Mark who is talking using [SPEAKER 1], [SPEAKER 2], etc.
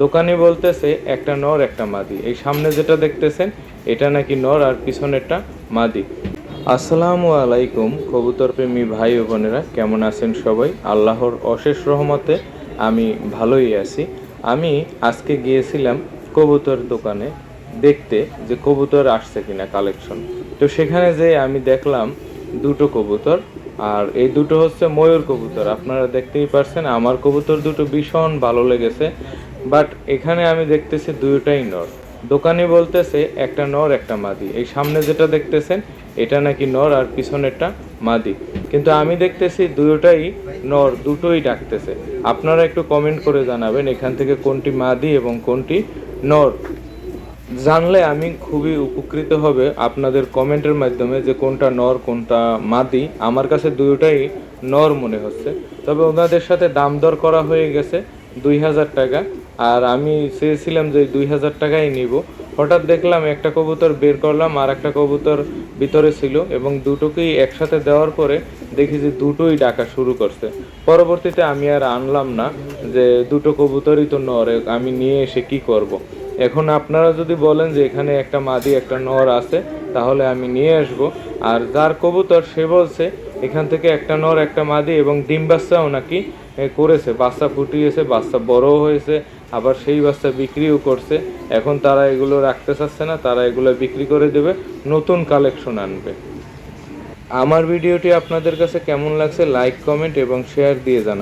[SPEAKER 1] দোকানি বলতেছে, একটা নর, একটা মাদি। এই সামনে যেটা দেখতেছেন, এটা নাকি নর আর পিছনেরটা মাদি। আসসালামু আলাইকুম, কবুতর প্রেমী ভাই ও বোনেরা, কেমন আছেন সবাই? আল্লাহর অশেষ রহমতে আমি ভালোই আছি। আমি আজকে গিয়েছিলাম কবুতর দোকানে দেখতে যে কবুতর আসছে কিনা কালেকশন। তো সেখানে যে আমি দেখলাম দুটো কবুতর, আর এই দুটো হচ্ছে ময়ূর কবুতর। আপনারা দেখতেই পারছেন, আমার কবুতর দুটো ভীষণ ভালো লেগেছে। বাট এখানে আমি দেখতেছি দুটোটাই নর। দোকানি বলতেছে, একটা নর, একটা মাদি। এই সামনে যেটা দেখতেছেন, এটা নাকি নর আর পিছনেরটা মাদি। কিন্তু আমি দেখতেছি দুটোটাই নর, দুটোই ডাকতেছে। আপনারা একটু কমেন্ট করে জানাবেন এখান থেকে কোনটি মাদি এবং কোনটি নর। জানলে আমি খুবই উপকৃত হবে আপনাদের কমেন্টের মাধ্যমে যে কোনটা নর, কোনটা মাদি। আমার কাছে দুটোটাই নর মনে হচ্ছে। তবে ওনাদের সাথে দাম দর করা হয়ে গেছে। দুই হাজার টাকা। আর আমি চেয়েছিলাম যে দুই হাজার টাকাই নিব। হঠাৎ দেখলাম একটা কবুতর বের করলাম, আর একটা কবুতর ভিতরে ছিল এবং দুটোকেই একসাথে দেওয়ার পরে দেখি যে দুটোই ডাকা শুরু করছে। পরবর্তীতে আমি আর আনলাম না যে দুটো কবুতরই তো নরে আমি নিয়ে এসে কি করব। এখন আপনারা যদি বলেন যে এখানে একটা মাদি, একটা নর আছে, তাহলে আমি নিয়ে আসব। আর যার কবুতর সে বলছে, এখান থেকে একটা নর, একটা মাদি এবং ডিম বাচ্চাও নাকি করেছে। বাচ্চা ফুটিয়েছে, বাচ্চা বড়ও হয়েছে, আবার সেই বাচ্চা বিক্রিও করছে। এখন তারা এগুলো রাখতে চাচ্ছে না, তারা এগুলো বিক্রি করে দেবে, নতুন কালেকশন আনবে। আমার ভিডিওটি আপনাদের কাছে কেমন লাগছে, লাইক, কমেন্ট এবং শেয়ার দিয়ে জানান